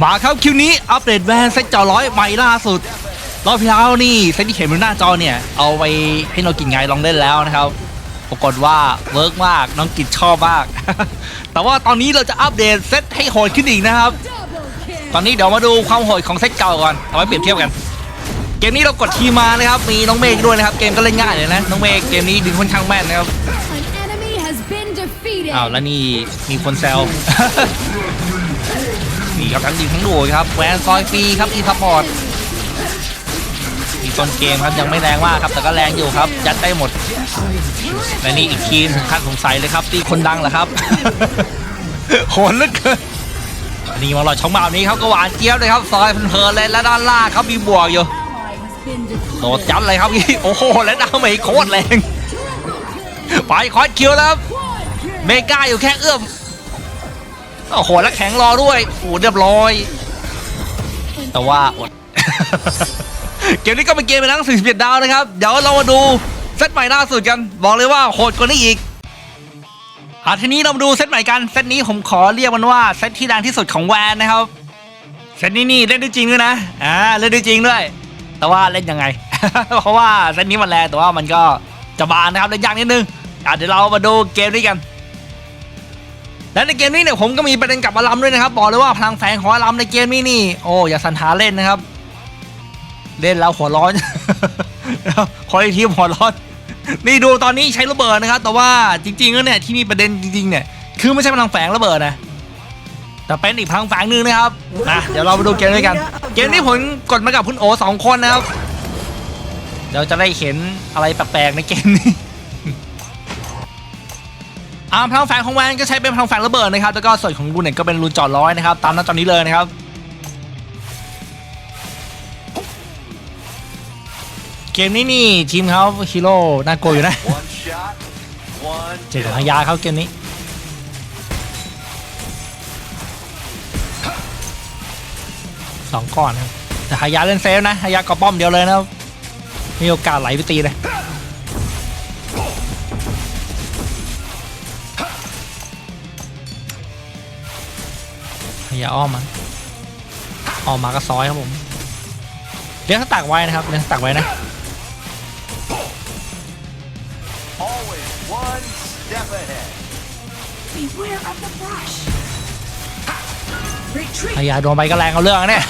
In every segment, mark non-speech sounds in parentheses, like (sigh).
มาครับคิวนี้อัปเดตแวนเซ็ตจอร้อยใหม่ล่าสุด รอบที่แล้วนี่เซ็ตที่เห็นบนหน้าจอเนี่ย เอาไปให้น้องกินไงลองเล่นแล้วนะครับ ปรากฏว่าเวิร์กมากน้องกิจชอบมาก แต่ว่าตอนนี้เราจะอัปเดตเซตให้โหดขึ้นอีกนะครับ ตอนนี้เดี๋ยวมาดูความโหดของเซตเก่าก่อนเอาไว้เปรียบเทียบกัน เกมนี้เรากดทีมมานะครับมีน้องเมฆด้วยนะครับเกมก็เล่นง่ายเลยนะน้องเมฆเกมนี้ดึงค่อนข้างแม่นนะครับ An enemy has been defeated. อ้าวแล้วนี่มีคนแซว นี่ครับทั้งยิงทั้งดูครับแวนซอยฟรีครับอีซัพพอร์ตมีต้นเกมครับยังไม่แรงมากครับแต่ก็แรงอยู่ครับยัดได้หมดและนี่อีกทีมถึงขั้นสงสัยเลยครับตีคนดังเหรอครับโหดเหลือเกินนี่มาหลอดช่องเมานี้ครับก็หวานเจี๊ยบเลยครับซอยเพลินเลยแล้วด้านล่างครับมีบวกอยู่ Ally has been defeated. โดดยัดเลยครับโอ้โหและดาวเมจโคตรแรงไปคอสคิวแล้วครับเมก้าอยู่แค่เอื้อม โอ้โหแล้วแข็งรอด้วยโอ้โหเรียบร้อย แต่ว่าอด เกมนี้ก็เป็นเกมไปทั้ง41ดาวนะครับ เดี๋ยวเรามาดูเซตใหม่ล่าสุดกัน บอกเลยว่าโหดกว่านี้อีกอะทีนี้เรามาดูเซตใหม่กัน เซตนี้ผมขอเรียกมันว่าเซตที่ดังที่สุดของแวนนะครับ เซตนี้นี่เล่นได้จริงด้วยนะ อ่าเล่นได้จริงด้วย แต่ว่าเล่นยังไง เพราะว่าเซตนี้มันแรงแต่ว่ามันก็จะบานนะครับเล่นยากนิดนึงอะเดี๋ยวเรามาดูเกมนี้กัน และในเกมนี้เนี่ยผมก็มีประเด็นกับอารัมด้วยนะครับบอกเลยว่าพลังแฝงของอารัมในเกมนี้นี่โอ้อย่าสันหาเล่นนะครับ เล่นแล้วหัวร้อนคอยทีมหัวร้อน นี่ดูตอนนี้ใช้ระเบิดนะครับ แต่ว่าจริงๆแล้วเนี่ยที่มีประเด็นจริงๆเนี่ยคือไม่ใช่พลังแฝงระเบิดนะแต่เป็นอีกพลังแฝงหนึ่งนะครับนะเดี๋ยวเรามาดูเกมด้วยกัน เกมนี้ผมกดมากับคุณโอสองคนนะครับเดี๋ยวจะได้เห็นอะไรแปลกๆในเกมนี้ อาพลังแฝงของแวนก็ใช้เป็นพลังแฝงระเบิดนะครับแล้วก็ส่วนของรูนเน็ตก็เป็นรูนจอดร้อยนะครับตามหนั้นตอนี้เลยนะครับเกมนี้นี่ทีมเขาฮีโร่น่ากลัวอยู่นะเจอกับฮายาเขาเกมนี้สองก้อนนะแต่ฮายาเล่นเซฟนะฮายากอป้อมเดียวเลยนะมีโอกาสไหลไปตีเลย ฮายาอ้อมมาออกมาก็ซอยครับผมเลี้ยงสตักไว้นะครับเลี้ยงสตักไว้นะ always one step ahead. Beware of the brush. Retreat. พยาโดนไปก็แรงเอาเรื่องนะเนี่ย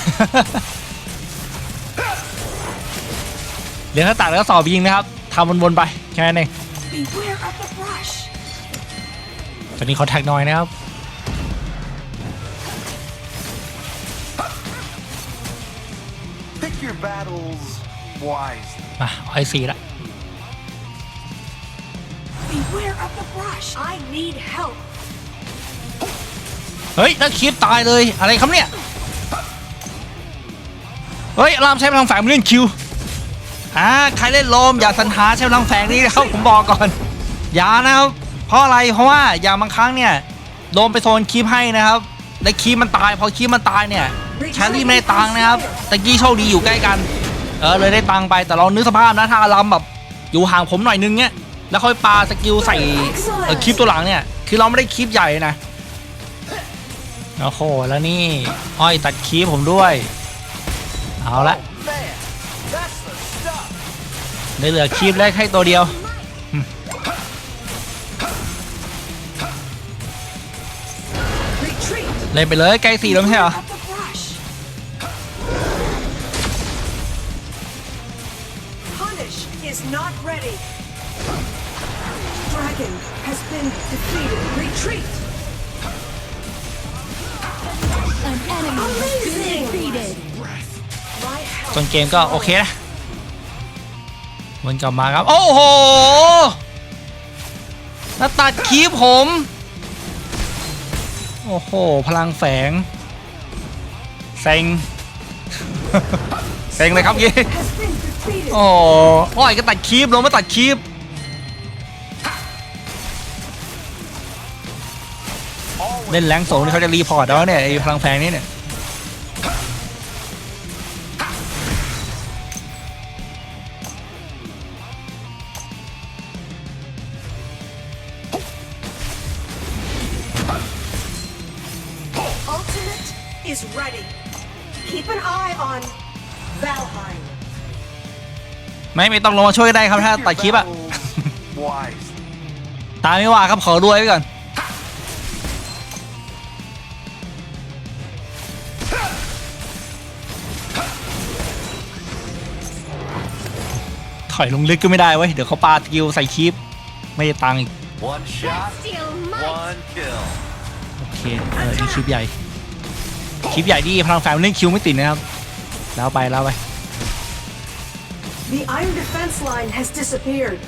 เลี้ยงถ้าตักแล้วก็สอบยิงนะครับทำวนๆไปแค่นั้นเอง Beware of the brush. ตอนนี้เขาแท็กน้อยนะครับ battles wisely. มาไอซีละ Beware of the brush. I need help. เฮ้ยถ้าคีบตายเลยอะไรครับเนี่ย เฮ้ยรามใช้พลังแฝงมาเล่นคิวอ่าใครเล่นโลมอย่าสันหาใช้พลังแฝงนี่นะครับผมบอกก่อน อย่านะครับ เพราะอะไรเพราะว่าอย่างบางครั้งเนี่ยโดนไปโซนคีบให้นะครับและคีบมันตายพอคีบมันตายเนี่ย แครี่ไม่ได้ตังค์นะครับตะกี้โชคดีอยู่ใกล้กัน เออเลยได้ตังค์ไปแต่เรานึกสภาพนะถ้าอารามแบบอยู่ห่างผมหน่อยนึงเนี่ยแล้วค่อยปาสกิลใส่เออคลิปตัวหลังเนี่ย คือเราไม่ได้คลิปใหญ่นะโอ้โหแล้วนี่ อ้อยตัดคลิปผมด้วย เอาละได้เหลือคลิปแรกให้ตัวเดียวเล่นไปเลยไกลสี่แล้วไม่ใช่เหรอ Dragon has been defeated. Retreat. An enemy has been defeated. My help จนเกมก็โอเคนะวนกลับมาครับ โอ้โหแล้วตัดคีบผม โอ้โห พลังแฝงเซ็งเซ็งเลยครับยี่ has been defeated. โอ้อ้อยก็ตัดคีบลงมาตัดคีบเล่นแรงสูงนี่เขาจะรีพอร์ตแล้วเนี่ยไอ้พลังแฝงนี่เนี่ย ไม่ไม่ต้องลงมาช่วยก็ได้ครับถ้า Pick your ตัดคลิปอะ battles wisely. ตามไม่ว่าครับขอรวยไว้ก่อนถอยลงลึกก็ไม่ได้เว้ยเดี๋ยวเขาปาสกิลใส่คลิปไม่ได้ตังค์อีก One shot, Still might. one kill. โอเคเออนี่คลิปใหญ่คลิปใหญ่ที่พลังแฟมเล่นคิวไม่ติดนะครับแล้วไปแล้วไป The iron defense line has disappeared.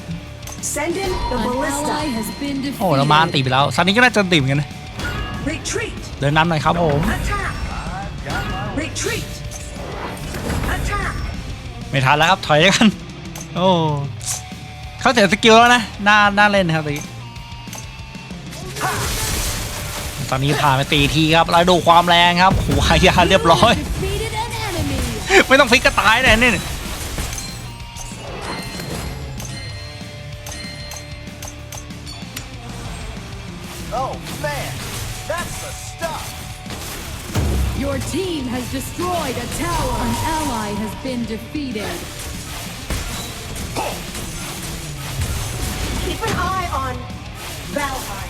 Send in the An ally ballista. has been โอ้แล้วมาอัน defeated. ตีไปแล้วซันนี้ก็น่าจะตีเหมือนกันนะ Retreat. เดินนำหน่อยครับผม Attack. Retreat. Attack. ไม่ทันแล้วครับถอยแล้วกัน โอ้เขาเสียสกิลแล้วนะน่าน่าเล่นนะครับตอนนี้ตอนนี้ผ่านไปตีทีครับแล้วดูความแรงครับหัวยาเรียบร้อย Defeated an enemy. ไม่ต้องฟิกก็ตายเลยนี่ Your team has destroyed a tower. An ally has been defeated. Keep an eye on Valheim.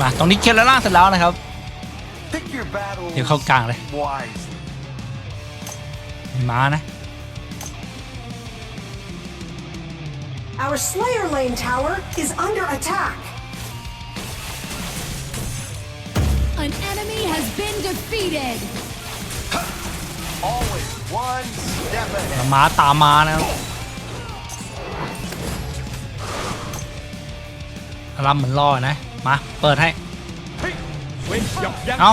มาตรงนี้เคลียร์แล้วล่างเสร็จแล้วนะครับ Pick your battles เดี๋ยวเข้ากลางเลย wisely. มีม้านะ Our Slayer Lane tower is under attack. An enemy has been defeated. Always one step แล้ว ahead. ม้าตามมานะครับอารมณ์เหมือนล่อนะ มา เปิดให้ เอา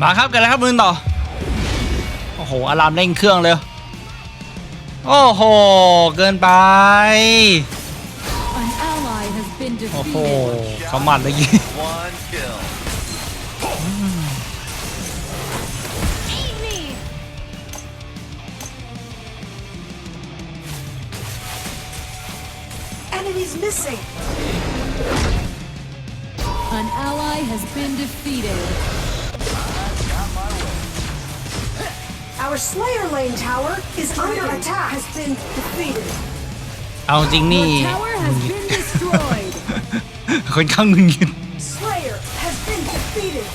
มาครับกันแล้วครับมือต่อ โอ้โห อารามเร่งเครื่องเลย โอ้โห เกินไป An ally has been โอ้โห defeated. เขาหมัดเลยยี่ Our Slayer Lane tower is under attack. Has been defeated. เอาจริงนี่ Your tower has been destroyed. ค่อนข้างมึนยิน (laughs) Slayer has been defeated.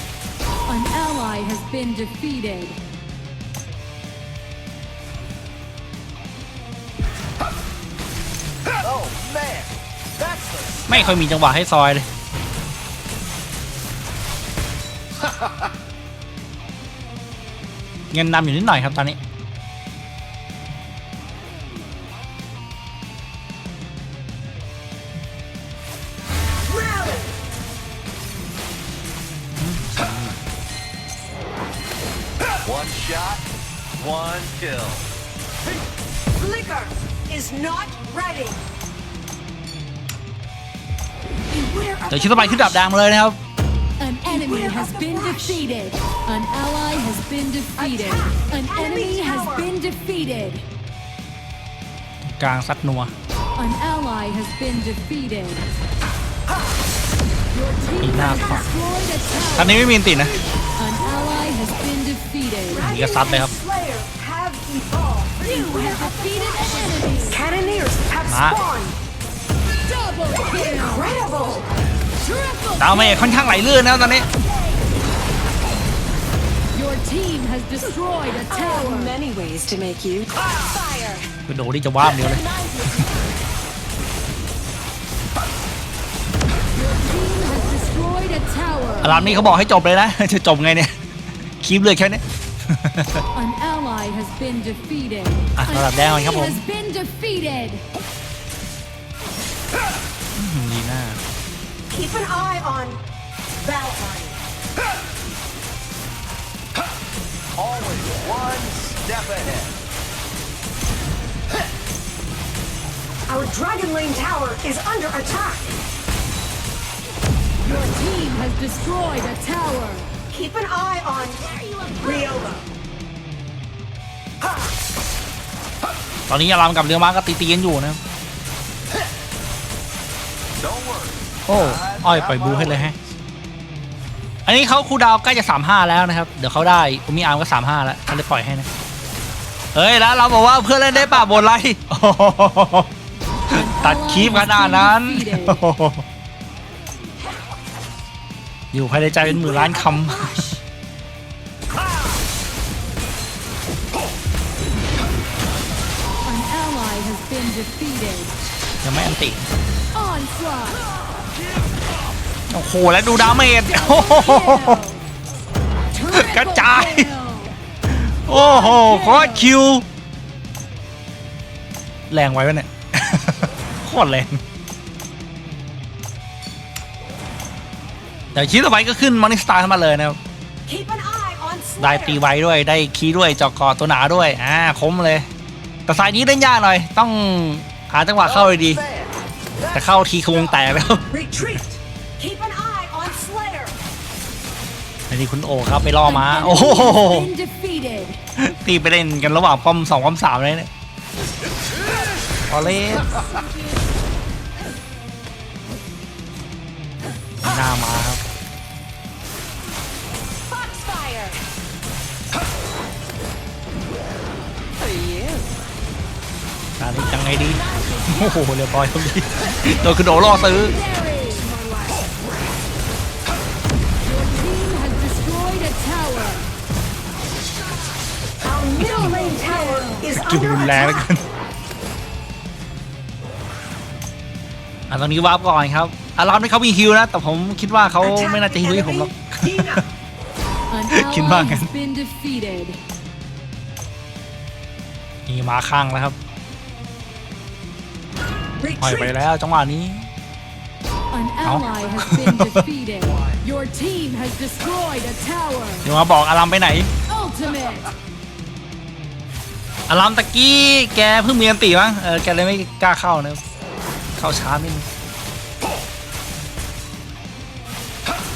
An ally has been defeated. Oh man, that's the ไม่ค่อยมีจังหวะให้ซอยเลย เงินนำอยู่นิดหน่อยครับตอนนี้ Rally. one shot, one kill. Flicker is not ready. Beware of เดี๋ยวชิดสบายขึ้นดับแดงมาเลยนะครับ An enemy has been defeated. An ally has been defeated. An enemy has been defeated. กลางซัดนัว An ally has been defeated. Your team Enough. has destroyed a ตอน tower. นี้ไม่มีอันตินะ An ally has been defeated. นี่ก็ซัดเลยครับ Slayer have evolved. You have defeated an enemy. Cannoneers have Ah. spawned. Double kill. Incredible. Triple ดาวเมจค่อนข้างไหลลื่นนะครับตอนนี้ Your team has destroyed a tower. many ways to make you fire. คือโดนี่จะว่ามเดียวเลย Your team has destroyed a tower. อารามนี้เขาบอกให้จบเลยนะ จะจบไงเนี่ยคลิปเลยแค่นี้ An ally has been defeated. อะ An ระดับแดงก่อนครับ enemy ผม has been defeated. ดีหน้า Keep an eye on Valheim. Always one step ahead. Our Dragon Lane tower is under attack. Your team has destroyed a tower. Keep an eye on Ryoga. ตอนนี้อารามกับเรือม้าก็ตีๆกันอยู่นะครับ โอ้อ้อยปล่อยบูให้เลยฮะ อันนี้เขาคูดาวใกล้จะ 35 แล้วนะครับ เดี๋ยวเขาได้อุมิอาร์มก็ 35 แล้วเขาเลยปล่อยให้นะ เฮ้ยแล้วเราบอกว่าเพื่อนเล่นได้ป่ะบนไร ตัดคลิปขนาดนั้น อยู่ภายในใจเป็นหมื่นล้านคำยังไม่อันติ โอ้โห แล้วดูดาเมจโอ้โหกระจาย โอ้โหโคตรคิว แรงไว้วะเนี่ย โคตรแรงเดี๋ยวชิ้นต่อไปก็ขึ้นมอนิสตาร์ขึ้นมาเลยนะครับ Keep an eye on ได้ตี Slayer. ไว้ด้วยได้คีย์ด้วยเจอกอตัวหนาด้วย อ่าคมเลย แต่สายนี้เล่นยากหน่อย ต้องหาจังหวะเข้าให้ดี Man, แต่เข้าทีคงแตกแล้ว อันนี้คุณโอครับไปล่อ An มา enemy โอ้โห has been defeated. ตีไปเล่นกันระหว่างป้อมสองป้อมสามเลยเนี่ยพอเล่นหน้ามาครับ Foxfire. ตานี้จังไงดี โอ้โหเรียบร้อยครับพี่โดนคือโดล่อซื้อ จู under นแรงเหลือ attack. เกินอะตอนนี้วาร์ปก่อนครับอารามนี่เขามีฮิวนะ แต่ผมคิดว่าเขาไม่น่าจะฮิวให้ผมหรอก Dina. An Kim ally Bang. has been defeated. นี่มาข้างแล้วครับปล่อยไป Retreat. แล้วจังหวะนี้ An ally has been defeated. Your team has destroyed a tower. เดี๋ยวมาบอกอารามไปไหน Ultimate. อารามตะกี้แกเพิ่งมีอันตีมั้งเออแกเลยไม่กล้าเข้านะเข้าช้านิดนึง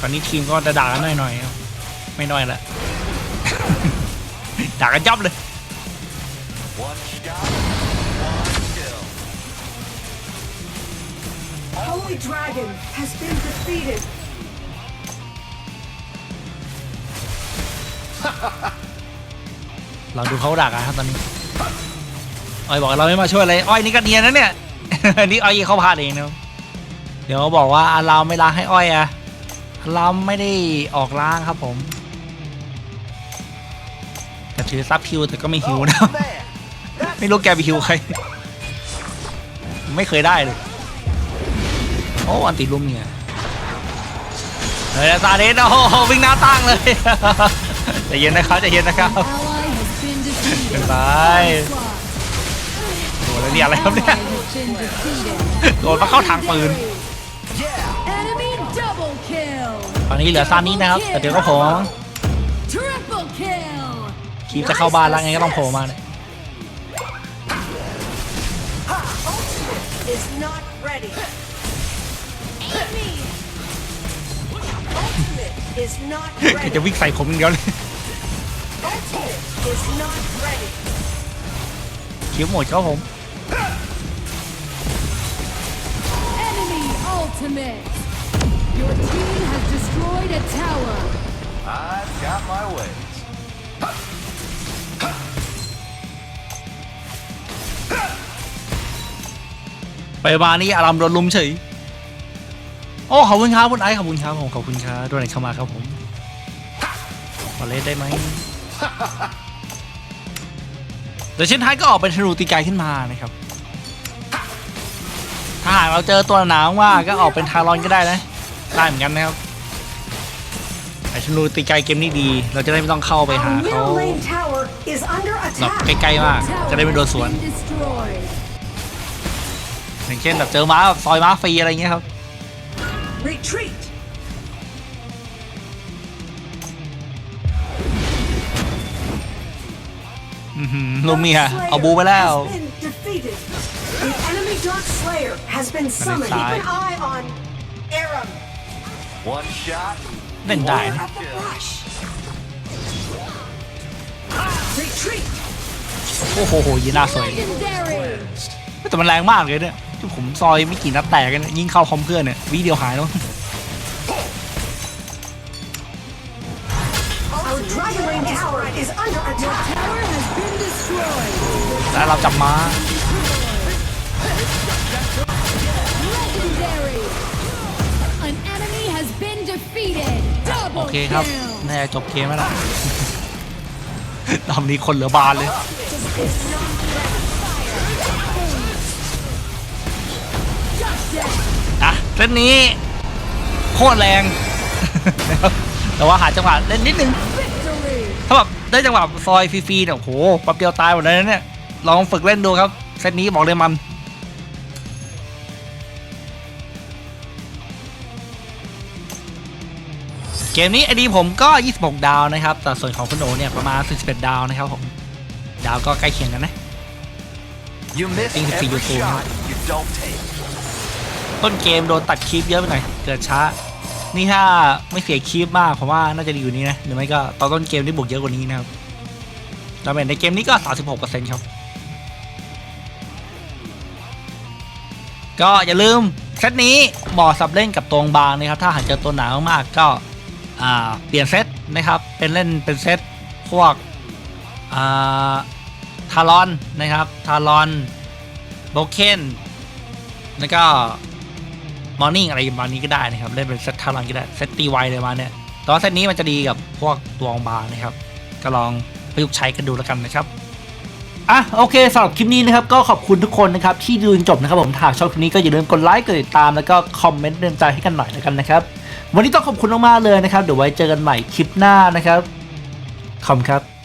ตอนนี้ทีมก็จะด่ากันหน่อยๆครับไม่น้อยแหละด่ากันยับเลย one shot, one kill. Holy Dragon has been defeated. เราดูเขาด่ากันครับตอนนี้ อ้อยบอกเราไม่มาช่วยเลยอ้อยนี่ก็เนียนนะเนี่ย นี่อ้อยเขาพลาดเองนะเดี๋ยวบอกว่าอาเราไม่ล้างให้อ้อยอะเราไม่ได้ออกล้างครับผมแต่ถือซับฮิวแต่ก็ไม่ฮิวนะ ไม่รู้แกไปฮิวใคร ไม่เคยได้เลย โอ้อันติลุมเนี่ยเฮ้ยซาเดนโอ้โหวิ่งหน้าตั้งเลยใจเย็นนะครับใจเย็นนะครับ เป็นไป Onslaught. โอ้แล้วเนี่ยอะไรครับเนี่ย Ally has been defeated. โดนมาเข้าทางปืน Yeah. Enemy double kill. ตอนนี้เหลือซานี้นะครับ แต่เดี๋ยวก็โผล่มา Triple kill. คีบจะเข้าบ้านแล้วไงก็ต้องโผล่มาเนี่ย Ultimate is not ready. Ultimate is not แก ready. จะวิ่งใส่ผมอย่างเดียวเลย Ultimate is not ready. คิวหมดครับผม Enemy ultimate. Your team has destroyed a tower. I've got my ways. ไปมานี่อารามโดนลุมเฉย โอ้ขอบคุณครับคุณไอซ์ขอบคุณครับผมขอบคุณครับด้วยไหนเข้ามาครับผมขอเล่นได้ไหม เดี๋ยวเช่นท้ายก็ออกเป็นธนูตีไกลขึ้นมานะครับ ถ้าหากเราเจอตัวหนาวว่าก็ออกเป็นทารอนก็ได้นะได้เหมือนกันนะครับไอ้ธนูตีไกลเกมนี้ดี เราจะได้ไม่ต้องเข้าไปหาเขาแบบใกล้ๆมาก จะได้ไม่โดนสวน อย่างเช่นแบบเจอม้าซอยม้าฟรีอะไรเงี้ยครับ Retreat. ลูเมียเอาบูไปแล้วซ้ายเล่นได้นะโอ้โหยีน่าสวยแต่มันแรงมากเลยเนี่ยที่ผมซอยไม่กี่นัดแตกกันยิงเข้าคอมเพื่อนเนี่ยวิเดียวหายแล้ว Dragon Lane tower is under attack. Tower has been destroyed. แล้วเราจับม้า Legendary. An enemy has been defeated. โอ Double เคครับ kill. น่าจะจบเกมแล้วล่ะรอบนี้คนเหลือบานเลย อะเล่นนี้ โคตรแรง นะครับแต่ว่าหาจังหวะเล่นนิดนึง Victory. ถ้าแบบได้จังหวะซอยฟรีๆเนี่ยโอ้โหแป๊บเดียวตายหมดเลยนะเนี่ย ลองฝึกเล่นดูครับ เซตนี้บอกเลยมัน เกมนี้ไอดีผมก็ 26 ดาวนะครับ แต่ส่วนของคุณโอเนี่ยประมาณ41ดาวนะครับผม ดาวก็ใกล้เคียงกันนะ You miss Think it's every you too, shot you don't take. ต้นเกมโดนตัดคลิปเยอะไปหน่อย เกิดช้า นี่ถ้าไม่เสียคลิปมากผมว่าน่าจะดีกว่นี้นะ หรือไม่ก็ตอนต้นเกมที่บวกเยอะกว่านี้นะครับดาเมจในเกมนี้ก็ 36%ครับ ก็อย่าลืมเซตนี้เหมาะสำหรับเล่นกับตรงบางนะครับ ถ้าหากเจอตัวหนามากๆก็เปลี่ยนเซตนะครับ เป็นเล่นเป็นเซตพวกาทารอนนะครับ ทารอนโบเคนแล้วก็มอร์นิ่งอะไรประมาณนี้ก็ได้นะครับ เล่นเป็นเซต ทารอนก็ได้เซตตีไวเลยมาเนี่ยแต่ว่าเซตนี้มันจะดีกับพวกตัวองบางนะครับ ก็ลองประยุกต์ใช้กันดูแล้วกันนะครับอะโอเคสำหรับคลิปนี้นะครับก็ขอบคุณทุกคนนะครับที่ดูจนจบนะครับผมถ้าชอบคลิปนี้ก็อย่าลืมกดไลค์กดติดตามแล้วก็คอมเมนต์เตือนใจให้กันหน่อยแล้วกันนะครับ วันนี้ต้องขอบคุณมากๆเลยนะครับเดี๋ยวไว้เจอกันใหม่คลิปหน้านะครับขอบคุณครับ